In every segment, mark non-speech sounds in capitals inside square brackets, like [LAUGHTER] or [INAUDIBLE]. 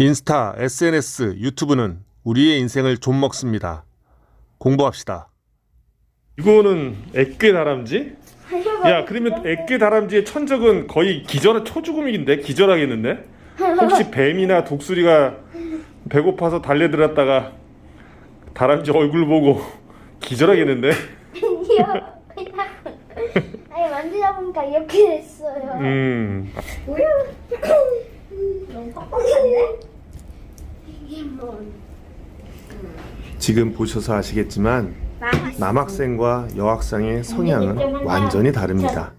인스타, SNS, 유튜브는 우리의 인생을 좀 먹습니다. 공부합시다. 이거는 액괴 다람쥐? 야, 그러면 액괴 다람쥐의 천적은 거의 기절 초죽음인데 기절하겠는데? 혹시 뱀이나 독수리가 배고파서 달려들었다가 다람쥐 얼굴 보고 [LAUGHS] 기절하겠는데? 아니요. 그냥 아니 만지다 보니까 이렇게 됐어요. 음, 뭐야? 너무 뻑뻑한데? 지금 보셔서 아시겠지만 남학생과 여학생의 성향은 완전히 다릅니다.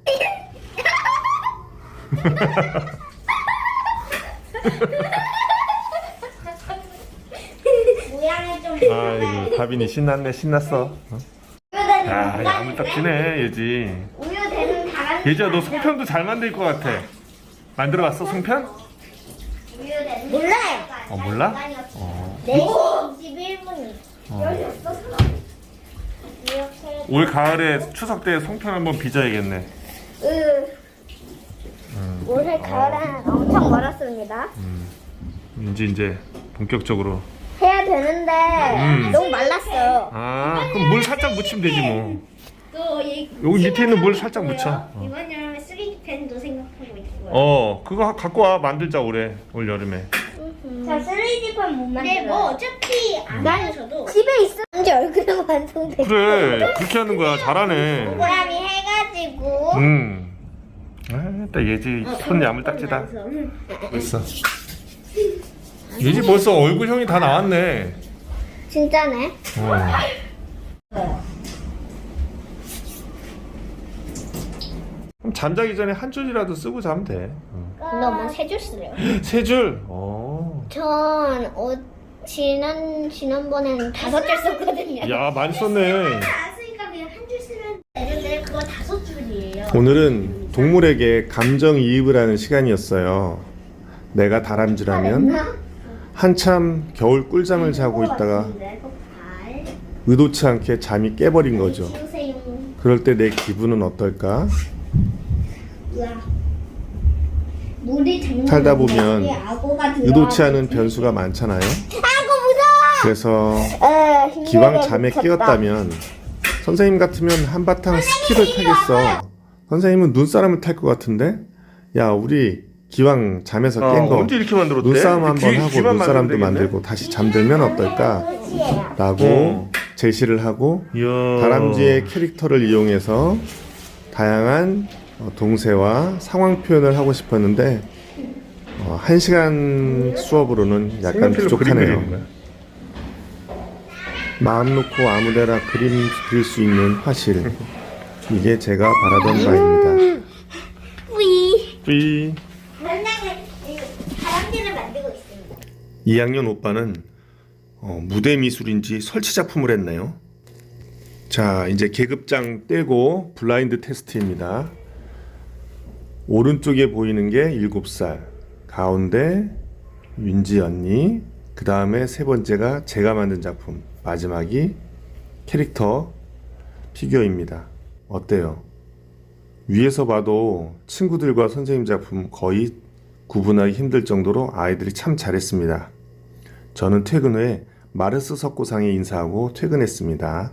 모양이 좀. [LAUGHS] 아이고, 다빈이 신났네, 신났어. 야, 야물딱지네, 예지. 우유 되는 다람쥐. 예지야, 너 송편도 잘 만들 것 같아. 만들어봤어, 송편? 몰라요. 어, 몰라? 어. 4시 21분이. 여기 없어서. 이렇게. 올 가을에 추석 때 송편 한번 빚어야겠네. 으. 올해 가을은 엄청 멀었습니다. 이제 이제 본격적으로. 해야 되는데 음. 너무 말랐어요. 아, 그럼 물 살짝 묻히면 되지 뭐. 또 이, 여기 밑에 있는 물 살짝 묻혀. 어. 이번 여름에 3D 펜도 생각하고 있고요. 어, 그거 갖고 와 만들자 올해 올 여름에. 자, 3D 펜못 만들어요. 네, 뭐 어차피 안 다녀서도 집에 있었는지 얼굴에 완성돼. 그래, 그렇게 하는 거야. 잘하네. 동그라미 해가지고. 음. 아, 딱 예지 손 야물딱지다. 됐어. 예지 벌써 얼굴형이 다 나왔네. 진짜네. 어. 그럼 잠자기 전에 한 줄이라도 쓰고 자면 돼. 너무 세줄 쓰래요. 세 줄. 어. 전 어, 지난 지난번에는 다섯 줄 썼거든요. 야, 많이 썼네. 알았으니까 그냥 한 줄 쓰면 되는데 그거 다섯 줄이에요. 오늘은 동물에게 감정 이입을 하는 시간이었어요. 내가 다람쥐라면 한참 겨울 꿀잠을 자고 있다가 의도치 않게 잠이 깨버린 거죠. 주세요. 그럴 때 내 기분은 어떨까? 살다 보면. 의도치 않은 변수가 많잖아요. 아고 무서워. 그래서 기왕 잠에. 깨었다면 선생님 같으면 한바탕 스키를 타겠어. 선생님은 눈사람을 탈 것 같은데? 야, 우리 기왕 잠에서 깬거 아? 눈싸움 한번 귀- 하고 눈사람도? 만들고 다시 잠들면 어떨까? 끝이에요. 라고 어. 제시를 하고 이야. 다람쥐의 캐릭터를 이용해서 다양한 어, 동세와 상황 표현을 하고 싶었는데 어, 한 시간 수업으로는 약간 색연필로 그림 그리는 부족하네요. 거야. 마음 놓고 아무데나 그림 그릴 수 있는 화실. 이게 제가 바라던 바입니다. 뿌이. 뿌이. 맨날 다람쥐를 만들고 있습니다. 2학년 오빠는 어, 무대 미술인지 설치 작품을 했네요. 자, 이제 계급장 떼고 블라인드 테스트입니다. 오른쪽에 보이는 게 7살, 가운데 윤지 언니, 그 다음에 세 번째가 제가 만든 작품, 마지막이 캐릭터 피규어입니다. 어때요? 위에서 봐도 친구들과 선생님 작품 거의 구분하기 힘들 정도로 아이들이 참 잘했습니다. 저는 퇴근 후에 마르스 석고상에 인사하고 퇴근했습니다.